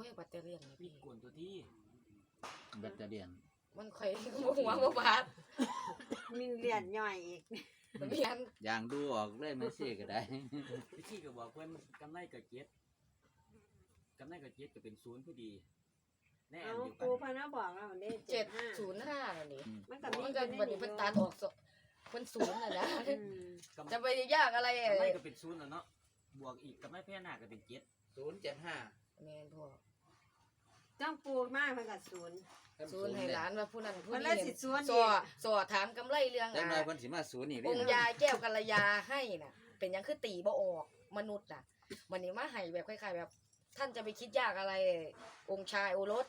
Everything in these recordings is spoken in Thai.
อ้ยแบตเตอรี่นี่มีพี่กวนตัวที่แบตเตอรี่ยนมันค่อยบ่หัวบ่บาดมีเหรียญย่อยอีก มันมีอันอย่างดูออกเลยไม่ซี่ก็ได้ พี่ชี่ก็บอกเพื่อนกำไรกับเจ็ดกำไรกับเจ็ดก็เป็นศูนย์พอดีแน่อัเอานเดียวกัปูนพนักบอกแล้วมันได้เจ็ดห้าศูนย์ห้าอันนี้มันก็มีมันก็วันนี้เพิ่นตัดออกสเพิ่นศูนย์น่ะนะอืมกำจะไปยากอะไรเอ่กำไรยก็เป็นศูนย์แล้วเนาะบวกอีกกำไรแพ้หน้าก็เป็นเจ็ดศูนย์เจ็ดห้าแม่นพ่อ จ้องปูมากเพิ่นก็ศูนย์ศูนย์ให้หลานว่าผู้นั้นผู้มันนี้เลยสิศูนย์สอีอกสอถามกำไรเรื่องจังอะหน่อยเพิ่นสิมาศูนย์นี่เด้องค์ยาแก้วกัลยาให้น่ะ เป็นหยังคือตีบ่ออกมนุษย์น่ะวันนี้มาให้แบบคล้ายๆแบบ ท่านจะไปคิดยากอะไร องค์ชายโอรส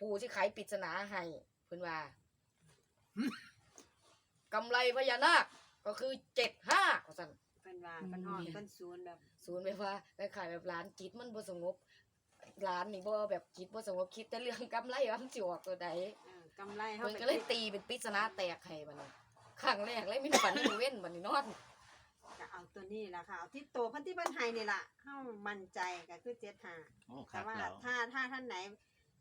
ปู่ที่ไขปริศนาให้เพิ่นว่ากำไรพญานาคก็คือเจ็ดห้าสั่นเพิ่นว่าเพิ่นห้องเพิ่นศูนย์แบบศูนย์ไปว่าคล้ายๆแบบร้านจิตมันบ่สงบ ร้านนี่บ่แบบจิตบ่สงบคิดแต่เรื่องกำไรว่ามันสิออกตัวใดเออกำไรเฮาเพิ่นไปก็เลยตีเป็นปริศนาแตกให้บัดนี้ครั้งแรกเลยมีฝันอยู่เว้นบัดนี้นอน ก็เอาตัวนี้ล่ะค่ะเอาที่โตเพิ่นที่เพิ่นให้นี่ล่ะเฮามั่นใจก็คือ75โอ้คแต่รับว่าแล้วถ้าถ้าท่านไหน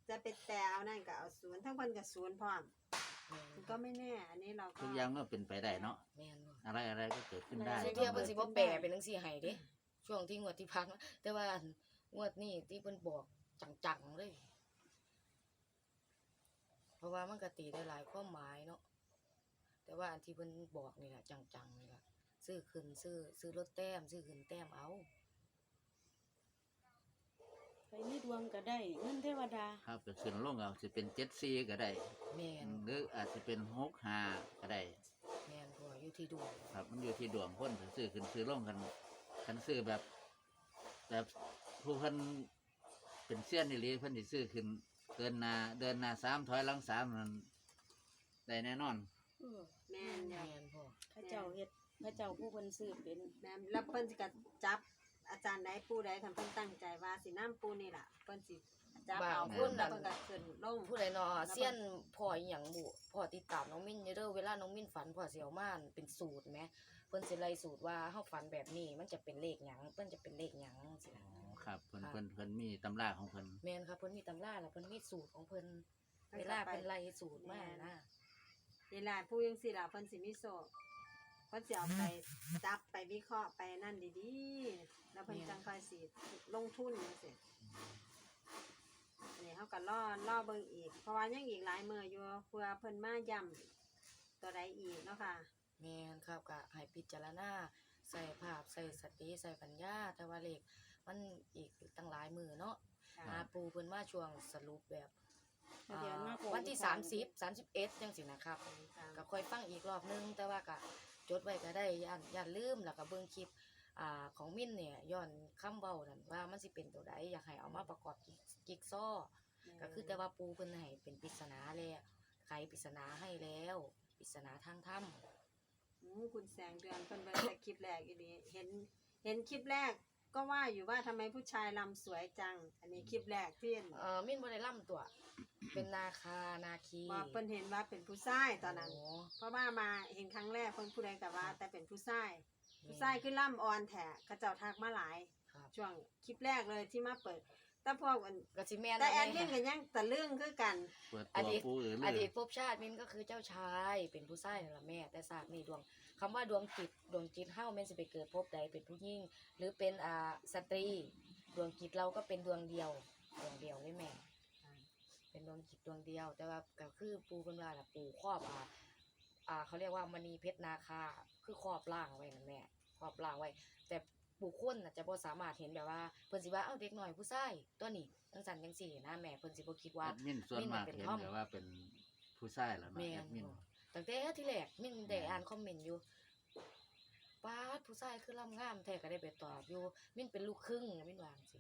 จะไปแต่เอานั่นก็เอาศูนย์ทั้งเพิ่นก็ศูนย์พร้อมมันก็ไม่แน่อันนี้เราก็ทุกอย่างก็เป็นไปได้เนาะแม่นบ่อะไรอะไรก็เกิดขึ้นได้สิเที่ยวเพิ่นสิบ่แปลเป็นจังซี่ให้เด้ช่วงที่งวดที่ผ่านมาแต่ว่า งวดนี้ที่เพิ่นบอกจังๆเลย เพราะว่ามันก็ตีได้หลายความหมายเนาะแต่ว่าอันที่เพิ่นบอกนี่แหละจังๆนี่ล่ะซื้อขึ้นซื้อซื้อรถแต้ม ซื้อขึ้นแต้มเอาไปมีดวงก็ได้เงินเทวดาครับก็ขึ้นลงเอาสิเป็นเจ็ดสี่ก็ได้แม่นหรืออาจจะเป็นหกห้าก็ได้แม่นพ่ออยู่ที่ดวงครับ มันอยู่ที่ดวงคนซื้อขึ้นซื้อลงกันกันซื้อแบบ แบบ ผู้เพิ่นเป็นเสี้ยนนี่ลีเพิ่นสิซื้อขึ้นเดินหน้าเดินหน้าสามถอยหลังสามนั่นได้แน่นอนเออแม่นอยู่แม่นพ่อพระเจ้าเฮ็ดพระเจ้าผู้คนซื้อเป็นแม่นแล้วเพิ่นสิก็จับอาจารย์ใดผู้ใดคันเพิ่นตั้งใจว่าสิน้ำปูนี่ล่ะเพิ่นสิจับเอาบางคเพิ่นนน่ะแล้วเพิ่นก็ขึ้นลงผู้ใดเนาะเซียนพ่ออีหยังบุพ่อติดตามน้องมิ้นอยู่เด้อเวลาน้องมิ้นฝันพ่อสิเอามาเป็นสูตรแหม เพิ่นสิไล่สูตรว่าเฮาฝันแบบนี้ มันจะเป็นเลขหยังเพิ่นจะเป็นเลขหยังสินะอ๋อครับเพิ่นเพิ่นเพิ่นมีตำราของเพิ่นแม่นครับเพิ่นมีตำราแล้วเพิ่นมีสูตรของเพิ่นเพิ่นเวก็ลาไปเพิ่นไล่สูตรมานะนี่ล่ะผู้ยังสิล่ะเพิ่นสิมีโซเพิ่นสิเอาไปจับไปวิเคราะห์ไปนั่นดีๆแล้วเพิ่นจังค่อยสิลงทุนจังซี่อันนี้เฮาก็รอรอเบิ่งอีก เพราะว่ายังอีกหลายมื้ออยู่เพื่อเพิ่นมาย้ำตัวใดอีกเนาะค่ะ แม่นครับก็ให้พิจารณาใส่ภาพใส่สติใส่ปัญญาแต่ว่าเลขมันอีกตั้งหลายมือเนาะค่ะอาปูเพิ่นมาช่วงสรุปแบบเดี๋ยวมาโกง วันที่ขวาง30 31จังซี่นะครับ ก็ค่อยฟังอีกรอบนึง แต่ว่าก็จดไว้ก็ได้ย่านย่านลืมแล้วก็เบิ่งคลิปอ่าของมิ้นเนี่ยย้อนคำเว้านั่นว่ามันสิเป็นตัวใดอยากให้เอามาประกอบกิ๊กซ้อ ก็คือแต่ว่าปูเพิ่นให้เป็นปริศนาแล้วไขปริศนาให้แล้วปริศนาทางถ้ำ อืมคุณแสงเดือนเพิ่นเบิ่งแต่คลิปแรกอีนี้เห็นเห็นคลิปแรกก็ว่าอยู่ว่าทำไมผู้ชายลำสวยจัง อันนี้คลิปแรกที่เห็นเอ่อมิ้นบ่ได้ล่ำตัว เป็นนาคานาคีว่าเพิ่นเห็นว่าเป็นผู้ชายตอนนั้น โเพราะว่ามาเห็นครั้งแรกเพิ่นผู้ใดกับว่า แต่เป็นผู้ชายแม่ผู้ชายคือล่ำออนแท้เขาเจ้าทักมาหลาย ครับช่วงคลิปแรกเลยที่มาเปิด แต่พวกอันก็สิแม่นแต่แอดแม่มินก็ยังตะลึงคือกัน เปิดอตัวดีตปูอื่นเลอยดีตภพชาติมิ้นก็คือเจ้าชาย เป็นผู้ชายนั่นล่ะแม่ แต่ศาสตร์นี่ดวงคำว่าดวงจิตดวงจิตเฮาแม่นสิไปเกิดภพใดเป็นผู้หญิงหรือเป็นอ่าสตรี ดวงจิตเราก็เป็นดวงเดียวดวงเดียวเลยแม่ เป็นดวงจิตดวงเดียว แต่ว่าก็คือปูเป็นว่าล่ะปูครอบอ่าอ่าเขาเรียกว่ามณีเพชรนาคาคือครอบร่างไว้นั่นแม่ครอบร่างไว้ แต่ บุคคลน่ะจะบ่สามารถเห็นแบบว่าเพิ่นสิว่าเอ้าเด็กน้อยผู้ชายตัวนี้จังซั่นจังซี่นะแม่เพิ่นสิบ่คิดว่าแอดมินส่วนมากมิ้นเป็นเห็นท่อมแต่ว่าเป็นผู้ชายแล้วเนาะแม่แอนดมินบ่ตั้งแต่ที่แรกมินได้อ่านคอมเมนต์อยู่ป้าดผู้ชายคือลำงามแท้ก็ได้ไปตอบอยู่ มินเป็นลูกครึ่งมินว่าจังซี่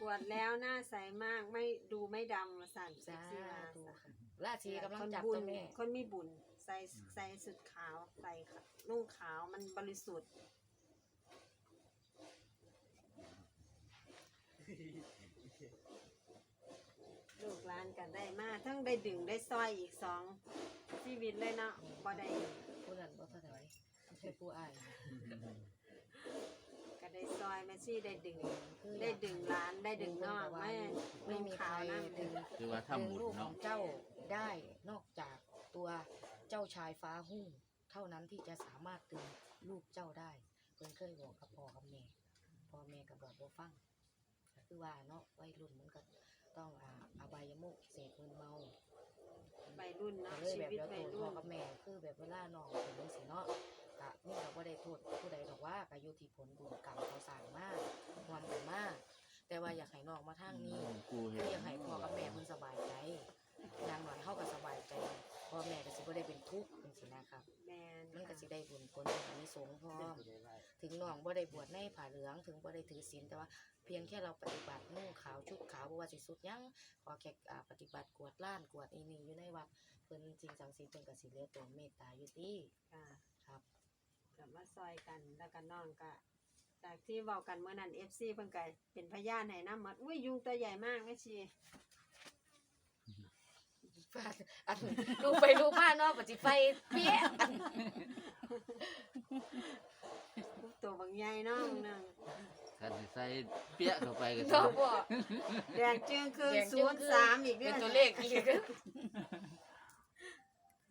ปวดแล้วหน้าใสมากไม่ดูไม่ดำมาสั่นสาเซ็กซี่มาธุสั่นค่ะราชีกำลังคนจับบุตัญวแม่คนมีบุญใส่ใส่สุดขาวใส่นุ่งขาวมันบริสุทธิ์ ลูกหลานกันได้มากทั้งได้ดึงได้ซอยอีกสองชีวิตเลยเนาะพอได้ผู้นั้นบ่เท่าไหร่ไม่ใช่ผู้อ้ายก็ก็ได้ซอยแม่ซี่ได้ดึงคือได้ดึงร้านได้ดึงน้องไม่ไม่ไม่มีใครขาวนะดึงคือว่าดึทำงบุญลูกขอเนาะงเจ้าได้นอกจากตัวเจ้าชายฟ้าหุ้งเท่านั้นที่จะสามารถดึงลูกเจ้าได้ เพิ่นเคยบอกกับพ่อกับแม่พ่อแม่ก็บอกบ่ฟังก็ คือว่าเนาะวัยรุ่นมันก็ต้องอ่าอบายมุขเสพมึนเมาวัยรุ่นเนาะก็เลยชีแบบวิตแล้ววัยโทษรุ่พ่อนกับแม่คือแบบเวลาน้องเป็นจังซี่เนาะก็นี่ก็บ่ได้โทษผู้ใดหรอกว่าก็อยู่ที่ผลบุญกรรมเขาสร้างมาร่วมกันมาแต่ว่าอยากให้น้องมาทางนี้ กูเห็คืนออยากให้พ่อกับแม่เพิ่นสบายใจอย่างน้อยเฮาก็สบายใจ พ่อแม่ก็สิบ่ได้เป็นทุกข์จังซี่นะครับ แมนมันก็สิได้บุญผลเป็นอานิสงส์พร้อมถึงน้องบ่ได้บวชในผ้าเหลือง ถึงบ่ได้ถือศีลแต่ว่าเพียงแค่เราปฏิบัตินุ่งขาวชุดขาวบ่ว่าสิสุดหยังขอแค่อ่าปฏิบัติกวดล้านกวดอีนี่อยู่ในวัดเพิ่นสิ่งศักดิ์สิทธิ์เพิ่นก็สิเหลือตัวเมตตาอยู่ติค่ะครับ กลับมาซอยกันแล้วกันน้องก็จากที่เว้ากันเมื่อนั้น FC เพิ่นก็เป็นพยานให้นำหมดอุ้ยยุงตัวใหญ่มากแม่ชี อันลูกไปลูกมาเนาะปฏิไฟเปี้ยอันตัวบางใหญ่เนาะมึงนึงกันสิใส่เปี้ยเข้าไปก็สิเนาะบ่แดงจึงคือแดงจึ้งคือ03อีกเป็เด้นอตัวเลขอีก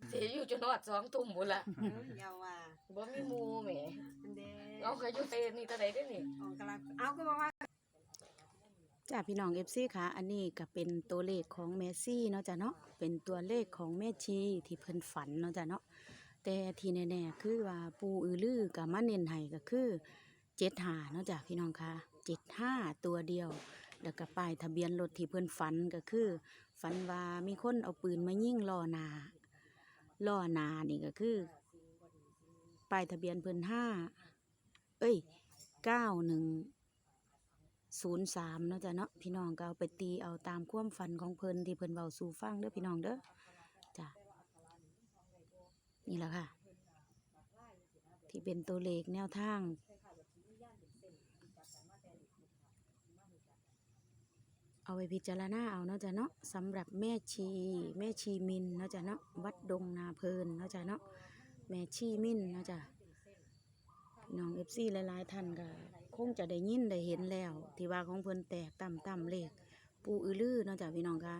เสียอยู่จนฮอด2ทุ่มพุ่นละเอออย่าว่าบ่มีหมู่แหมอันเด้เอาเคยอยู่เตนี่ตะไดได้นี่ ออกกำลังเอาก็บอกว่า จ้าพี่น้องเอฟซีค่ะอันนี้ก็เป็นตัวเลขของแมซี่เนาะจ้ะเนาะเป็นตัวเลขของแม่ชีที่เพิ่นฝันเนาะจ้ะเนาะแต่ที่แน่ๆคือว่าปูอือลือกับมาเน้นให้ก็คือเจ็ดหาเนาะจ้ะพี่น้องค่ะเจ็ดห้าตัวเดียวแล้วก็ป้ายทะเบียนรถที่เพิ่นฝันก็คือฝันว่ามีคนเอาปืนมายิงล้อนาล้อนานี่ก็คือป้ายทะเบียนเพิ่นห้าเอ้ยเก้าหนึ่ง ศูนย์สามเนาะจ้ะเนาะพี่น้องก็เอาไปตีเอาตามความฝันของเพิ่นที่เพิ่นเบาสู่ฟังเด้อพี่น้องเด้อจ้ะนี่แหละค่ะ ที่เป็นตัวเลขแนวทางเอาไปพิจารณาเอาเนาะจ้ะเนาะสำหรับแม่ชีแม่ชีมินเนาะจ้ะเนาะวัดดงนาเพลินเนาะจ้ะเนาะแม่ชีมินเนาะจ้ะ พี่น้องเอฟซีหลายๆท่านก็คงจะได้ยินได้เห็นแล้ว ที่ว่าของเพิ่นแตกต่ำต่ำเลข ปูอือลือเนาะจ้ะพี่น้องค่ะ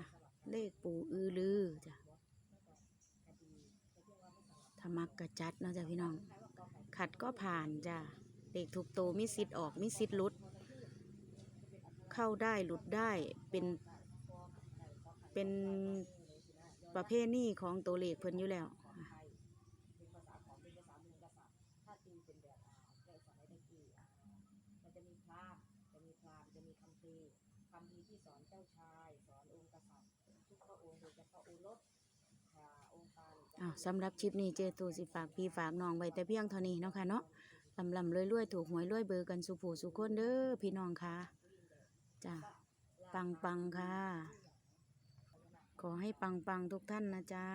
เลขปูอือลือจ้ะธรรมกกระจัดเนาะจ้ะพี่น้อง ขัดก็ผ่านจ้ะเลขถูกโตวมีสิทธิ์ออกมีสิทธิ์หลุด เข้าได้หลุดได้เป็นเป็นประเภทนี้ของตัวเลขเพิ่นอยู่แล้ว มันจะมีพราหมณ์จะมีพราหมณ์จะมีคัมภีร์คัมภีร์ที่สอนเจ้าชาย สอนองค์กษัตริย์ ทุกพระองค์โดยเฉพาะโอรสอ่าองค์การอ้าวสำหรับชิปนี้เจตูสิฝากพี่ฝากน้องไว้แต่เพียงเท่านี้เนาะค่ะเนาะลำลำรวยรวยถูกหวยรวยเบอร์กันสุผู้สุคนเด้อพี่น้องค่ะจ้าปังปังค่ะ ขอให้ปังปังทุกท่านนะจ๊ะ